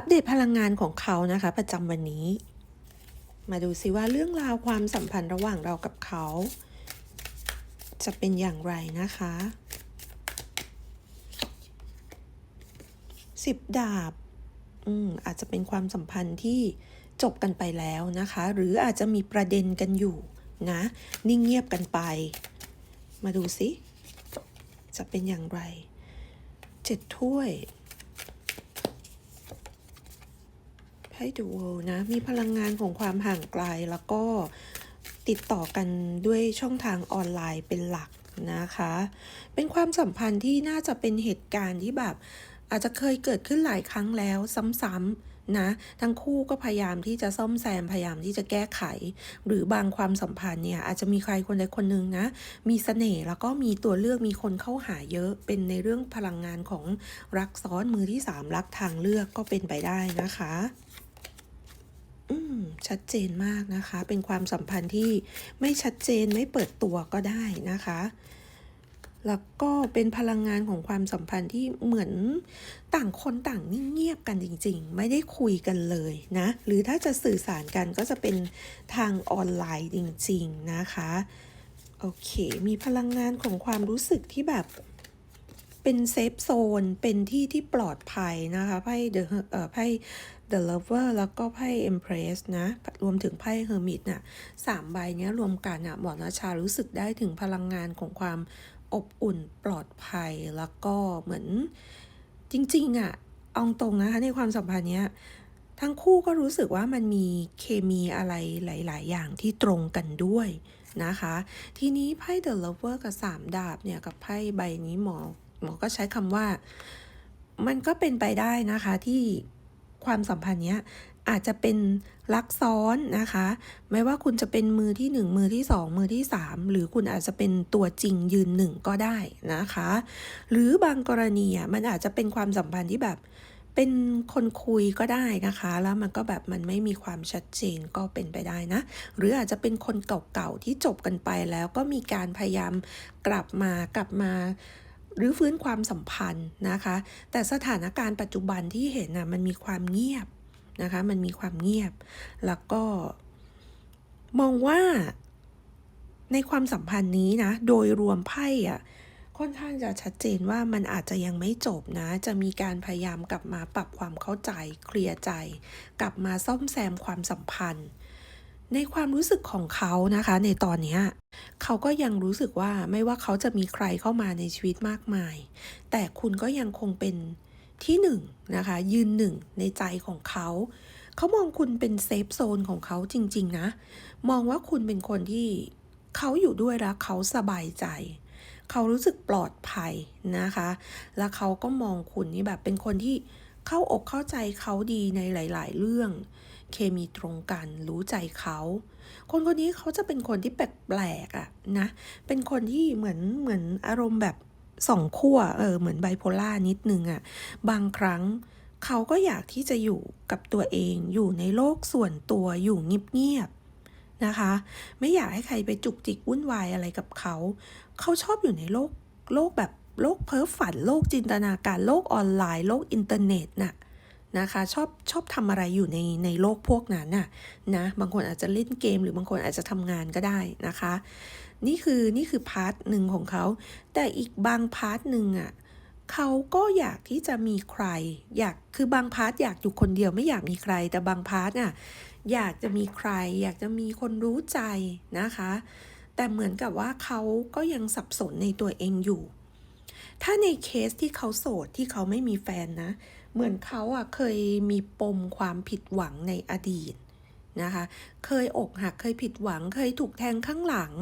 อัปเดตพลังงานของเขานะคะ ประจำวันนี้ มาดูซิว่าเรื่องราวความสัมพันธ์ระหว่างเรากับเขา จะเป็นอย่างไรนะคะสิบดาบอืมอาจจะเป็นความสัมพันธ์ที่จบกันไปแล้วนะคะ หรืออาจจะมีประเด็นกันอยู่นะ นิ่งเงียบกันไป มาดูสิจะเป็นอย่างไรเจ็ดถ้วย ไพ่ดูนะมีพลังงานของความห่างไกลแล้วก็ติดต่อกันด้วยช่องทางออนไลน์เป็นหลักนะคะ เป็นความสัมพันธ์ที่น่าจะเป็นเหตุการณ์ที่แบบ อาจจะเคยเกิดขึ้นหลายครั้งแล้วซ้ำๆนะ ทั้งคู่ก็พยายามที่จะซ่อมแซมพยายามที่จะแก้ไข หรือบางความสัมพันธ์เนี่ยอาจจะมีใครคนใดคนหนึ่งนะ มีเสน่ห์แล้วก็มีตัวเลือกมีคนเข้าหาเยอะ เป็นในเรื่องพลังงานของรักซ้อนมือที่สามรักทางเลือกก็เป็นไปได้นะคะ ชัดเจนมากนะคะ เป็นความสัมพันธ์ที่ไม่ชัดเจนไม่เปิดตัวก็ได้นะคะ แล้วก็เป็นพลังงานของความสัมพันธ์ที่เหมือนต่างคนต่างนิ่งเงียบกันจริง ๆ ไม่ได้คุยกันเลยนะ หรือถ้าจะสื่อสารกันก็จะเป็นทางออนไลน์จริง ๆ นะคะ โอเค มีพลังงานของความรู้สึกที่แบบ เป็นเซฟโซน เป็นที่ที่ปลอดภัยนะคะไพ่ The เอ่อไพ่ The Lover แล้วก็ไพ่ Empress นะ รวมถึงไพ่ Hermit น่ะสามใบเนี้ยรวมกันอะหมอนาชารู้สึกได้ถึงพลังงานของความอบอุ่นปลอดภัยแล้วก็เหมือนจริงๆอะเอาตรงนะคะในความสัมพันธ์เนี้ยทั้งคู่ก็รู้สึกว่ามันมีเคมีอะไรหลาย ๆ อย่างที่ตรงกันด้วยนะคะ ทีนี้ไพ่ The Lover กับ 3 ดาบเนี่ย กับไพ่ใบนี้หมอ หมอก็ใช้คำว่า มันก็เป็นไปได้นะคะที่ความสัมพันธ์เนี้ยอาจจะเป็นรักซ้อนนะคะ ไม่ว่าคุณจะเป็นมือที่หนึ่งมือที่สองมือที่สามหรือคุณอาจจะเป็นตัวจริงยืนหนึ่งก็ได้นะคะ หรือบางกรณีอะมันอาจจะเป็นความสัมพันธ์ที่แบบเป็นคนคุยก็ได้นะคะ แล้วมันก็แบบมันไม่มีความชัดเจนก็เป็นไปได้นะ หรืออาจจะเป็นคนเก่าๆที่จบกันไปแล้วก็มีการพยายามกลับมากลับมา หรือฟื้นความสัมพันธ์นะคะ แต่สถานการณ์ปัจจุบันที่เห็นน่ะมันมีความเงียบนะคะ มันมีความเงียบ แล้วก็ มองว่าในความสัมพันธ์นี้นะ โดยรวมไพ่อะค่อนข้างจะชัดเจนว่ามันอาจจะยังไม่จบนะ จะมีการพยายามกลับมาปรับความเข้าใจ เคลียร์ใจ กลับมาซ่อมแซมความสัมพันธ์ ในความรู้สึกของเขานะคะ ในตอนนี้เขาก็ยังรู้สึกว่าไม่ว่าเขาจะมีใครเข้ามาในชีวิตมากมาย แต่คุณก็ยังคงเป็นที่หนึ่งนะคะ ยืนหนึ่งในใจของเขา เขามองคุณเป็นเซฟโซนของเขาจริง ๆ นะ มองว่าคุณเป็นคนที่เขาอยู่ด้วยแล้วเขาสบายใจ เขารู้สึกปลอดภัยนะคะ แล้วเขาก็มองคุณนี่แบบเป็นคนที่เข้าอกเข้าใจเขาดีในหลาย ๆ เรื่อง เคมีตรงกันรู้ใจเขา คนคนนี้เขาจะเป็นคนที่แปลกๆอะนะ เป็นคนที่เหมือนเหมือนอารมณ์แบบสองขั้วเออเหมือนไบโพล่านิดนึงอะบางครั้งเขาก็อยากที่จะอยู่กับตัวเองอยู่ในโลกส่วนตัวอยู่เงียบๆนะคะ ไม่อยากให้ใครไปจุกจิกวุ่นวายอะไรกับเขา เขาชอบอยู่ในโลกโลกแบบโลกเพ้อฝัน โลกจินตนาการโลกออนไลน์ โลกอินเทอร์เน็ตน่ะ นะคะชอบชอบทำอะไรอยู่ในในโลกพวกนั้นน่ะนะบางคนอาจจะเล่นเกม หรือบางคนอาจจะทำงานก็ได้นะคะ นี่คือนี่คือพาร์ทหนึ่งของเขา แต่อีกบางพาร์ทหนึ่งอะเขาก็อยากที่จะมีใคร อยากคือบางพาร์ทอยากอยู่คนเดียวไม่อยากมีใคร แต่บางพาร์ทอะอยากจะมีใคร อยากจะมีคนรู้ใจนะคะ แต่เหมือนกับว่าเขาก็ยังสับสนในตัวเองอยู่ ถ้าในเคสที่เขาโสดที่เขาไม่มีแฟนนะ เหมือนเขาอะเคยมีปมความผิดหวังในอดีตนะคะ เคยอกหักเคยผิดหวัง เคยถูกแทงข้างหลัง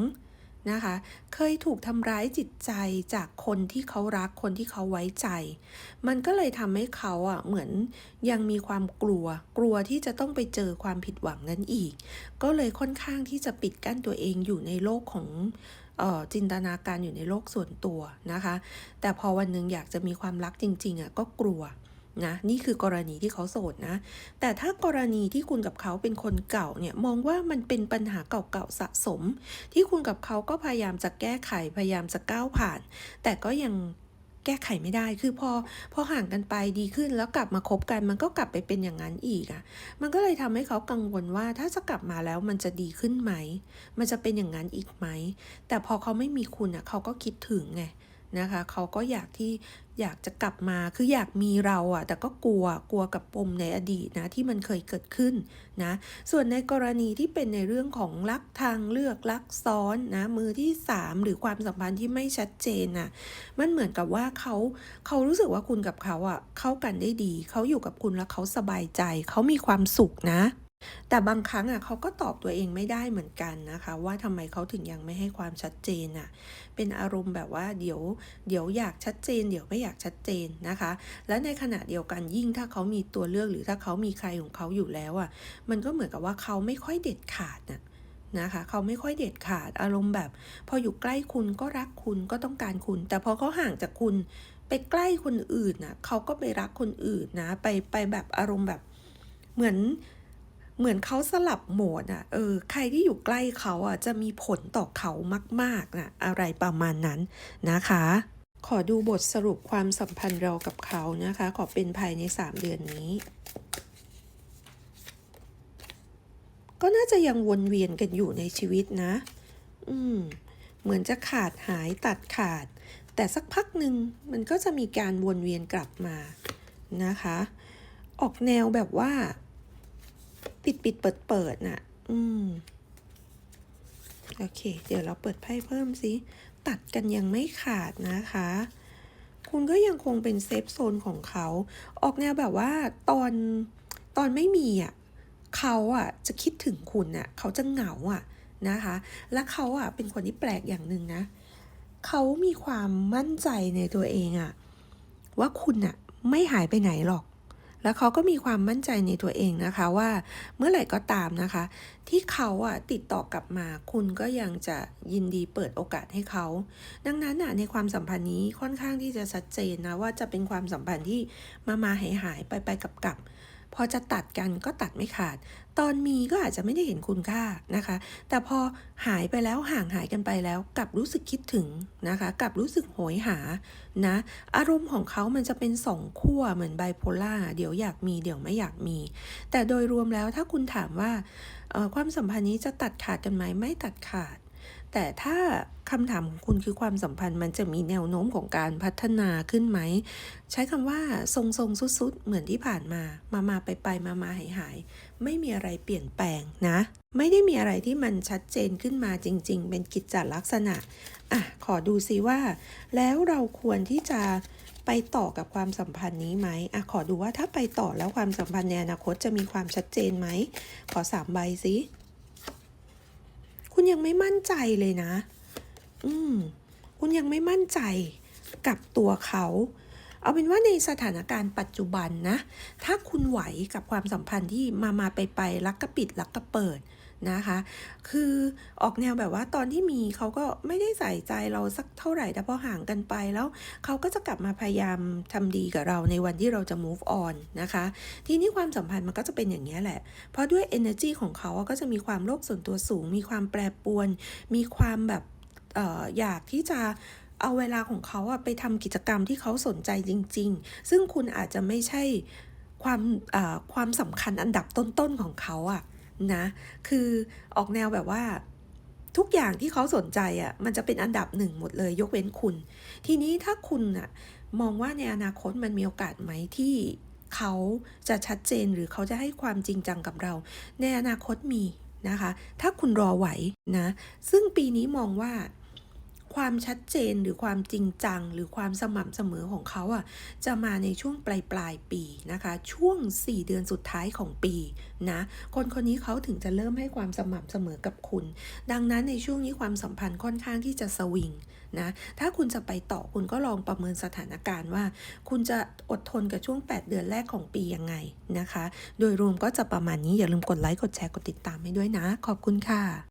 นะคะ เคยถูกทำร้ายจิตใจจากคนที่เขารักคนที่เขาไว้ใจ มันก็เลยทำให้เขาอะเหมือนยังมีความกลัว กลัวที่จะต้องไปเจอความผิดหวังนั้นอีก ก็เลยค่อนข้างที่จะปิดกั้นตัวเองอยู่ในโลกของจินตนาการอยู่ในโลกส่วนตัวนะคะ แต่พอวันหนึ่งอยากจะมีความรักจริงๆอะก็กลัว นะนี่คือกรณีที่เขาโสดนะ แต่ถ้ากรณีที่คุณกับเขาเป็นคนเก่าเนี่ยมองว่ามันเป็นปัญหาเก่าๆสะสม ที่คุณกับเขาก็พยายามจะแก้ไขพยายามจะก้าวผ่าน แต่ก็ยังแก้ไขไม่ได้ คือพอพอห่างกันไปดีขึ้นแล้วกลับมาคบกัน มันก็กลับไปเป็นอย่างนั้นอีกอะ่ะ มันก็เลยทำให้เขากังวลว่าถ้าจะกลับมาแล้วมันจะดีขึ้นไหม มันจะเป็นอย่างนั้นอีกไหม แต่พอเขาไม่มีคุณอะเขาก็คิดถึงไง นะคะเขาก็อยากที่อยากจะกลับมาคืออยากมีเราอะแต่ก็กลัวกลัวกับปมในอดีตนะที่มันเคยเกิดขึ้นนะส่วนในกรณีที่เป็นในเรื่องของรักทางเลือกรักซ้อนนะมือที่ 3 หรือความสัมพันธ์ที่ไม่ชัดเจนน่ะมันเหมือนกับว่าเขาเขารู้สึกว่าคุณกับเขาอะเข้ากันได้ดี เขาอยู่กับคุณแล้วเขาสบายใจ เขามีความสุขนะ แต่บางครั้งอะเขาก็ตอบตัวเองไม่ได้เหมือนกันนะคะ ว่าทำไมเขาถึงยังไม่ให้ความชัดเจนอะเป็นอารมณ์แบบว่าเดี๋ยวเดี๋ยวอยากชัดเจน เดี๋ยวไม่อยากชัดเจนนะคะ และในขณะเดียวกันยิ่งถ้าเขามีตัวเลือกหรือถ้าเขามีใครของเขาอยู่แล้วอะมันก็เหมือนกับว่าเขาไม่ค่อยเด็ดขาดน่ะนะคะเขาไม่ค่อยเด็ดขาดอารมณ์แบบ พออยู่ใกล้คุณก็รักคุณก็ต้องการคุณ แต่พอเขาห่างจากคุณไปใกล้คนอื่นน่ะเขาก็ไปรักคนอื่นนะ ไปไปแบบอารมณ์แบบเหมือน เหมือนเขาสลับโหมดอะ เออ ใครที่อยู่ใกล้เขาอะ จะมีผลต่อเขามากๆนะอะไรประมาณนั้นนะคะ ขอดูบทสรุปความสัมพันธ์เรากับเขานะคะ ขอเป็นภายใน 3 เดือนนี้ ก็น่าจะยังวนเวียนกันอยู่ในชีวิตนะ อืม เหมือนจะขาดหายตัดขาด แต่สักพักหนึ่งมันก็จะมีการวนเวียนกลับมานะคะ ออกแนวแบบว่า ปิดปิดเปิดเปิดน่ะ อืม โอเค เดี๋ยวเราเปิดไพ่เพิ่มสิ ตัดกันยังไม่ขาดนะคะ คุณก็ยังคงเป็นเซฟโซนของเขา ออกแนวแบบว่าตอนตอนไม่มีอะเขาอะจะคิดถึงคุณอะ เขาจะเหงาอะนะคะ และเขาอะเป็นคนที่แปลกอย่างหนึ่งนะ เขามีความมั่นใจในตัวเองอะ ว่าคุณอะไม่หายไปไหนหรอก แล้วเขาก็มีความมั่นใจในตัวเองนะคะว่าเมื่อไหร่ก็ตามนะคะ ที่เขาอะติดต่อกลับมา คุณก็ยังจะยินดีเปิดโอกาสให้เขา ดังนั้นอะในความสัมพันธ์นี้ค่อนข้างที่จะชัดเจนนะว่าจะเป็นความสัมพันธ์ที่มามาหายหายไปไปกับกับ พอจะตัดกันก็ตัดไม่ขาด ตอนมีก็อาจจะไม่ได้เห็นคุณค่านะคะ แต่พอหายไปแล้วห่างหายกันไปแล้วกลับรู้สึกคิดถึงนะคะกลับรู้สึกโหยหานะอารมณ์ของเขามันจะเป็นสองขั้วเหมือนไบโพล่าเดี๋ยวอยากมีเดี๋ยวไม่อยากมี แต่โดยรวมแล้วถ้าคุณถามว่าความสัมพันธ์นี้จะตัดขาดกันไหมไม่ตัดขาด แต่ถ้าคำถามของคุณคือความสัมพันธ์มันจะมีแนวโน้มของการพัฒนาขึ้นไหม ใช้คำว่าทรงทรงสุดสุดเหมือนที่ผ่านมา มามาไปไปมามาหายหายไม่มีอะไรเปลี่ยนแปลงนะ ไม่ได้มีอะไรที่มันชัดเจนขึ้นมาจริง ๆ เป็นกิจจลักษณะอะขอดูซิว่า แล้วเราควรที่จะไปต่อกับความสัมพันธ์นี้ไหมอะขอดูว่าถ้าไปต่อแล้วความสัมพันธ์ในอนาคตจะมีความชัดเจนไหม ขอสามใบสิ คุณยังไม่มั่นใจเลยนะ อืม คุณยังไม่มั่นใจกับตัวเขา เอาเป็นว่าในสถานการณ์ปัจจุบันนะ ถ้าคุณไหวกับความสัมพันธ์ที่มามาไปไปรักก็ปิดรักก็เปิด นะคะ คือออกแนวแบบว่าตอนที่มีเขาก็ไม่ได้ใส่ใจเราสักเท่าไหร่ แต่พอห่างกันไปแล้วเขาก็จะกลับมาพยายามทำดีกับเราในวันที่เราจะ move on นะคะ ทีนี้ความสัมพันธ์มันก็จะเป็นอย่างนี้แหละ เพราะด้วย energy ของเขาก็จะมีความโลภส่วนตัวสูง มีความแปรปรวน มีความแบบอออยากที่จะเอาเวลาของเขาอะไปทำกิจกรรมที่เขาสนใจจริง ๆ ซึ่งคุณอาจจะไม่ใช่ความความสำคัญอันดับต้นๆของเขาอะ นะ คือออกแนวแบบว่าทุกอย่างที่เขาสนใจอะ่ะมันจะเป็นอันดับหนึ่งหมดเลย ยกเว้นคุณ ทีนี้ถ้าคุณอะ่ะมองว่าในอนาคตมันมีโอกาสไหมที่เขาจะชัดเจนหรือเขาจะให้ความจริงจังกับเรา ในอนาคตมีนะคะ ถ้าคุณรอไหวนะ ซึ่งปีนี้มองว่า ความชัดเจนหรือความจริงจัง หรือความสม่ำเสมอของเขาอะจะมาในช่วงปลายปลายปีนะคะ ช่วง 4 เดือนสุดท้ายของปีนะคนคนนี้เขาถึงจะเริ่มให้ความสม่ำเสมอกับคุณ ดังนั้นในช่วงนี้ความสัมพันธ์ค่อนข้างที่จะสวิงนะถ้าคุณจะไปต่อคุณก็ลองประเมินสถานการณ์ว่า คุณจะอดทนกับช่วง 8 เดือนแรกของปียังไงนะคะ โดยรวมก็จะประมาณนี้อย่าลืมกดไลค์กดแชร์กดติดตามให้ด้วยนะ ขอบคุณค่ะ